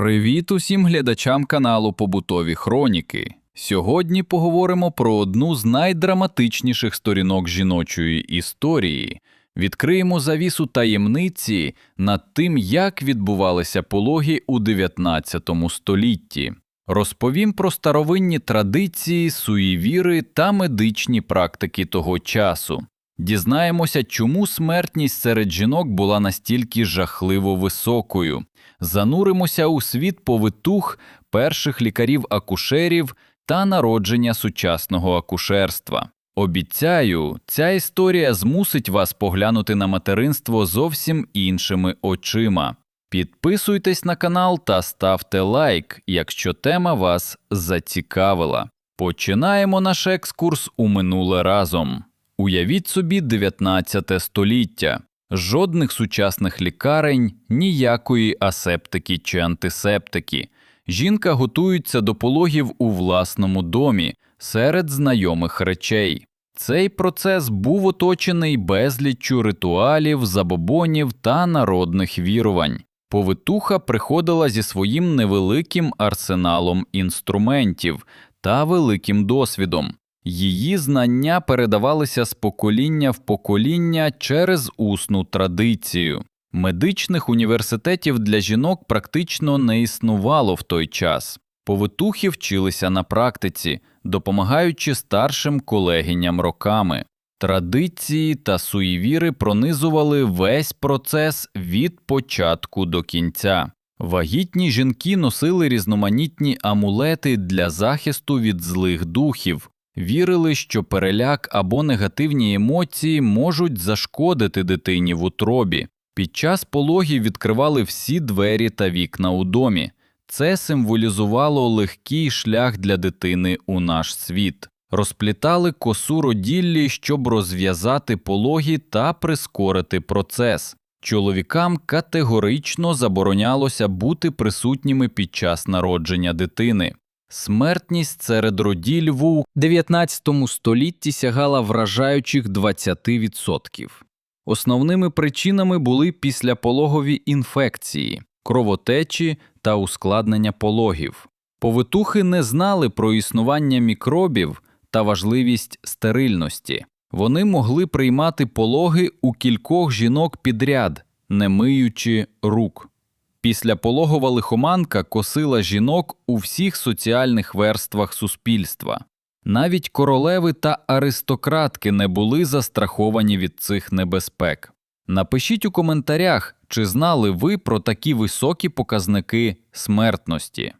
Привіт усім глядачам каналу Побутові Хроніки. Сьогодні поговоримо про одну з найдраматичніших сторінок жіночої історії. Відкриємо завісу таємниці над тим, як відбувалися пологи у 19 столітті. Розповім про старовинні традиції, суєвіри та медичні практики того часу. Дізнаємося, чому смертність серед жінок була настільки жахливо високою. Зануримося у світ повитух перших лікарів-акушерів та народження сучасного акушерства. Обіцяю, ця історія змусить вас поглянути на материнство зовсім іншими очима. Підписуйтесь на канал та ставте лайк, якщо тема вас зацікавила. Починаємо наш екскурс у минуле разом. Уявіть собі 19 століття. Жодних сучасних лікарень, ніякої асептики чи антисептики. Жінка готується до пологів у власному домі серед знайомих речей. Цей процес був оточений безліччю ритуалів, забобонів та народних вірувань. Повитуха приходила зі своїм невеликим арсеналом інструментів та великим досвідом. Її знання передавалися з покоління в покоління через усну традицію. Медичних університетів для жінок практично не існувало в той час. Повитухи вчилися на практиці, допомагаючи старшим колегіням роками. Традиції та суєвіри пронизували весь процес від початку до кінця. Вагітні жінки носили різноманітні амулети для захисту від злих духів, вірили, що переляк або негативні емоції можуть зашкодити дитині в утробі. Під час пологів відкривали всі двері та вікна у домі. Це символізувало легкий шлях для дитини у наш світ. Розплітали косу роділлі, щоб розв'язати пологі та прискорити процес. Чоловікам категорично заборонялося бути присутніми під час народження дитини. Смертність серед роділь в 19 столітті сягала вражаючих 20%. Основними причинами були післяпологові інфекції, кровотечі та ускладнення пологів. Повитухи не знали про існування мікробів та важливість стерильності. Вони могли приймати пологи у кількох жінок підряд, не миючи рук. Післяпологова лихоманка косила жінок у всіх соціальних верствах суспільства. Навіть королеви та аристократки не були застраховані від цих небезпек. Напишіть у коментарях, чи знали ви про такі високі показники смертності.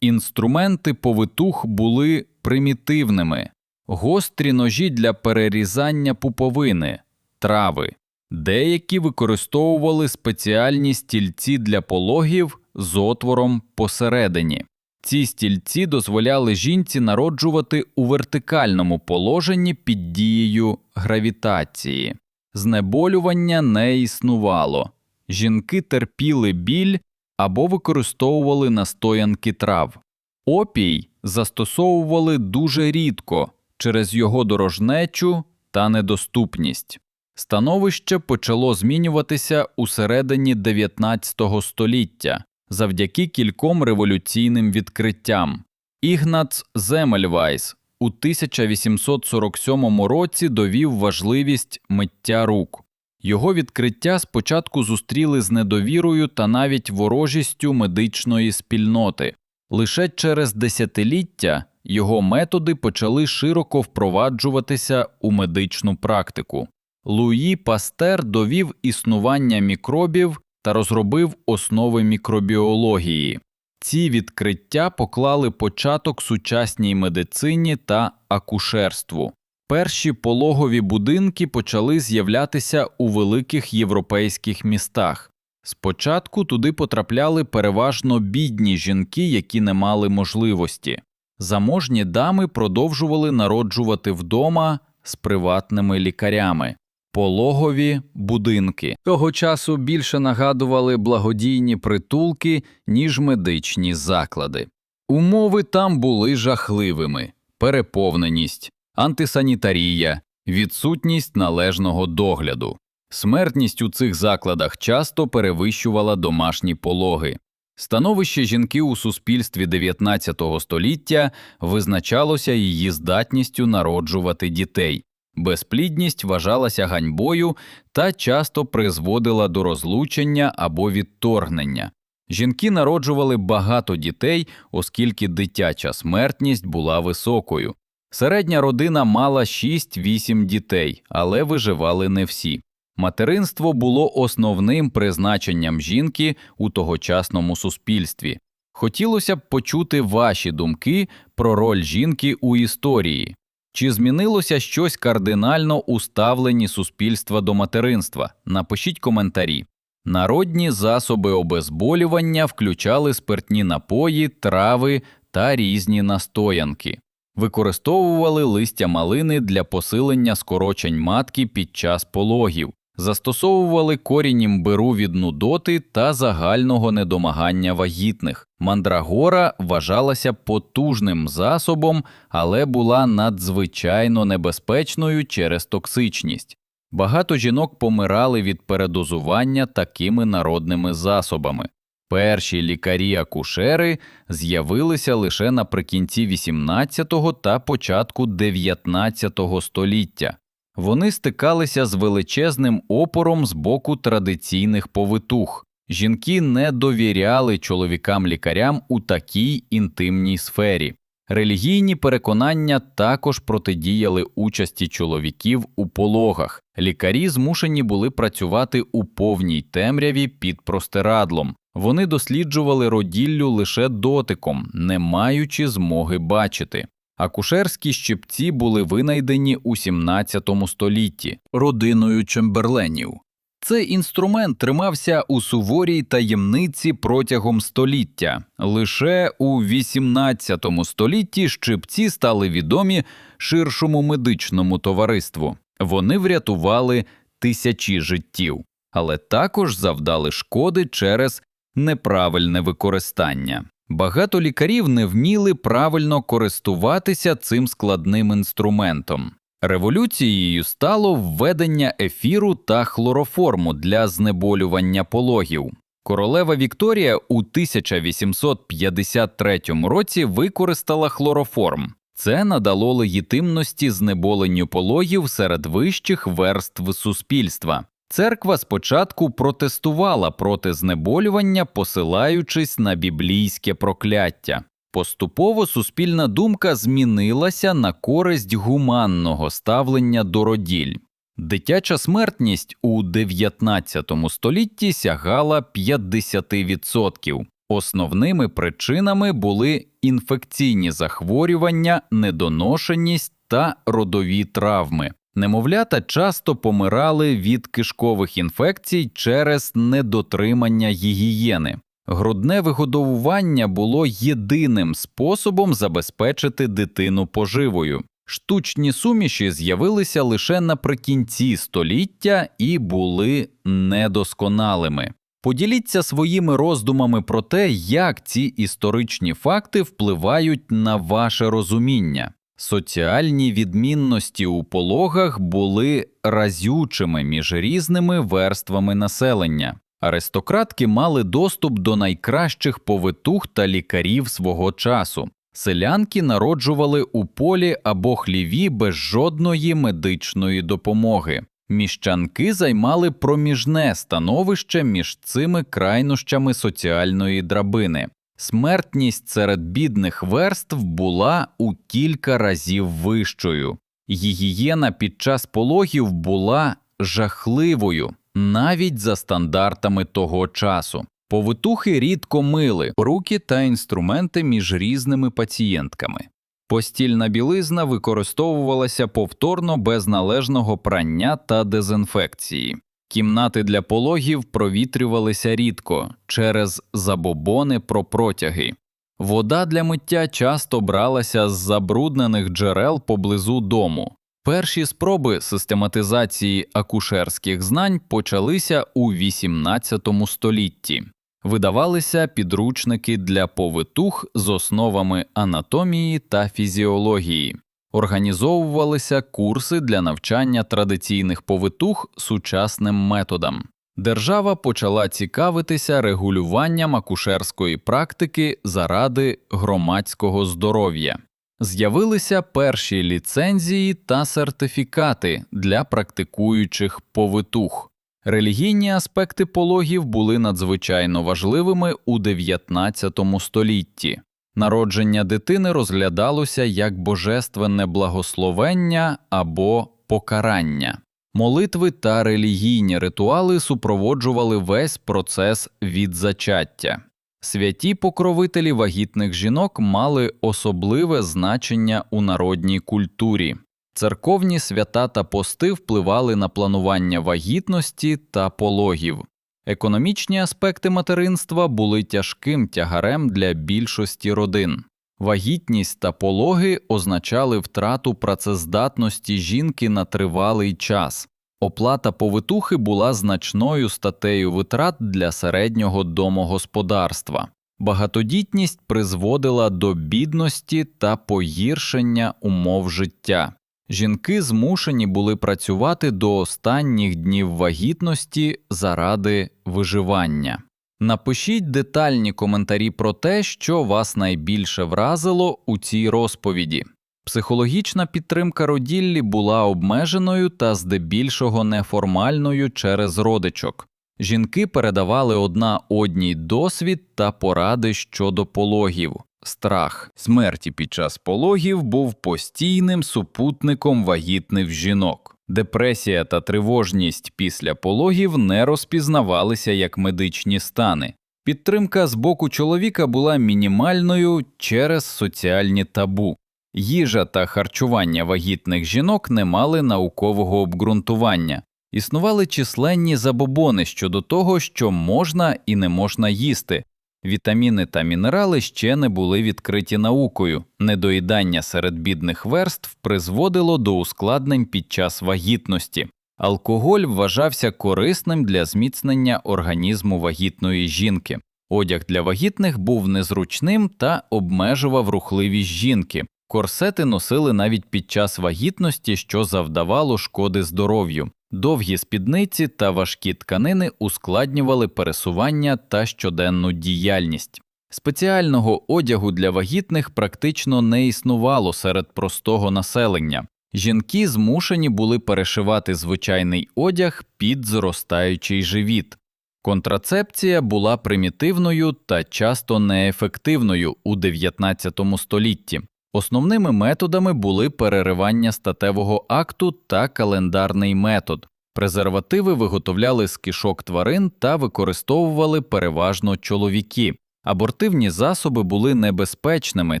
Інструменти повитух були примітивними, гострі ножі для перерізання пуповини, трави. Деякі використовували спеціальні стільці для пологів з отвором посередині. Ці стільці дозволяли жінці народжувати у вертикальному положенні під дією гравітації. Знеболювання не існувало. Жінки терпіли біль або використовували настоянки трав. Опій застосовували дуже рідко через його дорожнечу та недоступність. Становище почало змінюватися у середині 19 століття завдяки кільком революційним відкриттям. Ігнац Земельвайс у 1847 році довів важливість миття рук. Його відкриття спочатку зустріли з недовірою та навіть ворожістю медичної спільноти. Лише через десятиліття його методи почали широко впроваджуватися у медичну практику. Луї Пастер довів існування мікробів та розробив основи мікробіології. Ці відкриття поклали початок сучасній медицині та акушерству. Перші пологові будинки почали з'являтися у великих європейських містах. Спочатку туди потрапляли переважно бідні жінки, які не мали можливості. Заможні дами продовжували народжувати вдома з приватними лікарями. Пологові будинки того часу більше нагадували благодійні притулки, ніж медичні заклади. Умови там були жахливими: переповненість, антисанітарія, відсутність належного догляду. Смертність у цих закладах часто перевищувала домашні пологи. Становище жінки у суспільстві 19 століття визначалося її здатністю народжувати дітей. Безплідність вважалася ганьбою та часто призводила до розлучення або відторгнення. Жінки народжували багато дітей, оскільки дитяча смертність була високою. Середня родина мала 6-8 дітей, але виживали не всі. Материнство було основним призначенням жінки у тогочасному суспільстві. Хотілося б почути ваші думки про роль жінки у історії. Чи змінилося щось кардинально у ставленні суспільства до материнства? Напишіть коментарі. Народні засоби обезболювання включали спиртні напої, трави та різні настоянки. Використовували листя малини для посилення скорочень матки під час пологів, застосовували корінь імбиру від нудоти та загального недомагання вагітних. Мандрагора вважалася потужним засобом, але була надзвичайно небезпечною через токсичність. Багато жінок помирали від передозування такими народними засобами. Перші лікарі-акушери з'явилися лише наприкінці 18-го та початку 19-го століття. Вони стикалися з величезним опором з боку традиційних повитух. Жінки не довіряли чоловікам-лікарям у такій інтимній сфері. Релігійні переконання також протидіяли участі чоловіків у пологах. Лікарі змушені були працювати у повній темряві під простирадлом. Вони досліджували роділлю лише дотиком, не маючи змоги бачити. Акушерські щипці були винайдені у 17 столітті родиною Чемберленів. Цей інструмент тримався у суворій таємниці протягом століття. Лише у 18 столітті щипці стали відомі ширшому медичному товариству. Вони врятували тисячі життів, але також завдали шкоди через неправильне використання. Багато лікарів не вміли правильно користуватися цим складним інструментом. Революцією стало введення ефіру та хлороформу для знеболювання пологів. Королева Вікторія у 1853 році використала хлороформ. Це надало легітимності знеболенню пологів серед вищих верств суспільства. Церква спочатку протестувала проти знеболювання, посилаючись на біблійське прокляття. Поступово суспільна думка змінилася на користь гуманного ставлення до роділь. Дитяча смертність у 19 столітті сягала 50%. Основними причинами були інфекційні захворювання, недоношеність та родові травми. Немовлята часто помирали від кишкових інфекцій через недотримання гігієни. Грудне вигодовування було єдиним способом забезпечити дитину поживою. Штучні суміші з'явилися лише наприкінці століття і були недосконалими. Поділіться своїми роздумами про те, як ці історичні факти впливають на ваше розуміння. Соціальні відмінності у пологах були разючими між різними верствами населення. Аристократки мали доступ до найкращих повитух та лікарів свого часу. Селянки народжували у полі або хліві без жодної медичної допомоги. Міщанки займали проміжне становище між цими крайнощами соціальної драбини. Смертність серед бідних верств була у кілька разів вищою. Гігієна під час пологів була жахливою навіть за стандартами того часу. Повитухи рідко мили руки та інструменти між різними пацієнтками. Постільна білизна використовувалася повторно без належного прання та дезінфекції. Кімнати для пологів провітрювалися рідко через забобони про протяги. Вода для миття часто бралася з забруднених джерел поблизу дому. Перші спроби систематизації акушерських знань почалися у XVIII столітті. Видавалися підручники для повитух з основами анатомії та фізіології, організовувалися курси для навчання традиційних повитух сучасним методам. Держава почала цікавитися регулюванням акушерської практики заради громадського здоров'я. З'явилися перші ліцензії та сертифікати для практикуючих повитух. Релігійні аспекти пологів були надзвичайно важливими у 19 столітті. Народження дитини розглядалося як божественне благословення або покарання. Молитви та релігійні ритуали супроводжували весь процес від зачаття. Святі покровителі вагітних жінок мали особливе значення у народній культурі. Церковні свята та пости впливали на планування вагітності та пологів. Економічні аспекти материнства були тяжким тягарем для більшості родин. Вагітність та пологи означали втрату працездатності жінки на тривалий час. Оплата повитухи була значною статтею витрат для середнього домогосподарства. Багатодітність призводила до бідності та погіршення умов життя. Жінки змушені були працювати до останніх днів вагітності заради виживання. Напишіть детальні коментарі про те, що вас найбільше вразило у цій розповіді. Психологічна підтримка роділлі була обмеженою та здебільшого неформальною через родичок. Жінки передавали одна одній досвід та поради щодо пологів. Страх смерті під час пологів був постійним супутником вагітних жінок. Депресія та тривожність після пологів не розпізнавалися як медичні стани. Підтримка з боку чоловіка була мінімальною через соціальні табу. Їжа та харчування вагітних жінок не мали наукового обґрунтування. Існували численні забобони щодо того, що можна і не можна їсти. Вітаміни та мінерали ще не були відкриті наукою. Недоїдання серед бідних верств призводило до ускладнень під час вагітності. Алкоголь вважався корисним для зміцнення організму вагітної жінки. Одяг для вагітних був незручним та обмежував рухливість жінки. Корсети носили навіть під час вагітності, що завдавало шкоди здоров'ю. Довгі спідниці та важкі тканини ускладнювали пересування та щоденну діяльність. Спеціального одягу для вагітних практично не існувало серед простого населення. Жінки змушені були перешивати звичайний одяг під зростаючий живіт. Контрацепція була примітивною та часто неефективною у 19 столітті. Основними методами були переривання статевого акту та календарний метод. Презервативи виготовляли з кишок тварин та використовували переважно чоловіки. Абортивні засоби були небезпечними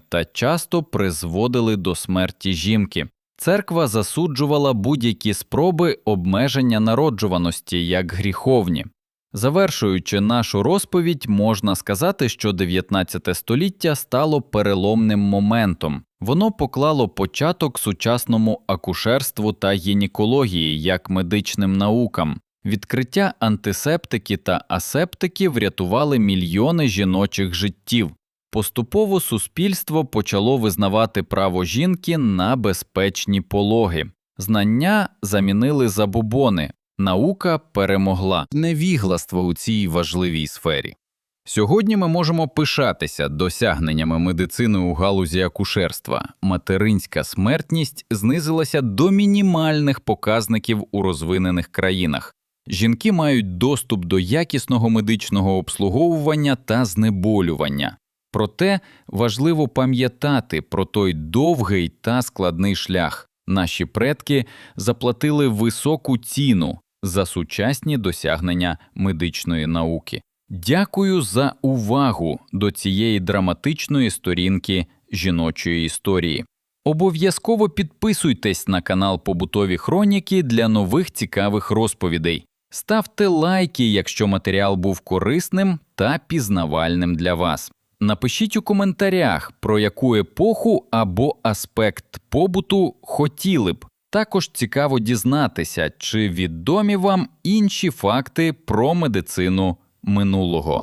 та часто призводили до смерті жінки. Церква засуджувала будь-які спроби обмеження народжуваності як гріховні. Завершуючи нашу розповідь, можна сказати, що 19 століття стало переломним моментом. Воно поклало початок сучасному акушерству та гінекології як медичним наукам. Відкриття антисептики та асептики врятували мільйони жіночих життів. Поступово суспільство почало визнавати право жінки на безпечні пологи. Знання замінили забобони, наука перемогла невігластво у цій важливій сфері. Сьогодні ми можемо пишатися досягненнями медицини у галузі акушерства. Материнська смертність знизилася до мінімальних показників у розвинених країнах. Жінки мають доступ до якісного медичного обслуговування та знеболювання. Проте важливо пам'ятати про той довгий та складний шлях. Наші предки заплатили високу ціну за сучасні досягнення медичної науки. Дякую за увагу до цієї драматичної сторінки жіночої історії. Обов'язково підписуйтесь на канал Побутові Хроніки для нових цікавих розповідей. Ставте лайки, якщо матеріал був корисним та пізнавальним для вас. Напишіть у коментарях, про яку епоху або аспект побуту хотіли б. Також цікаво дізнатися, чи відомі вам інші факти про медицину минулого.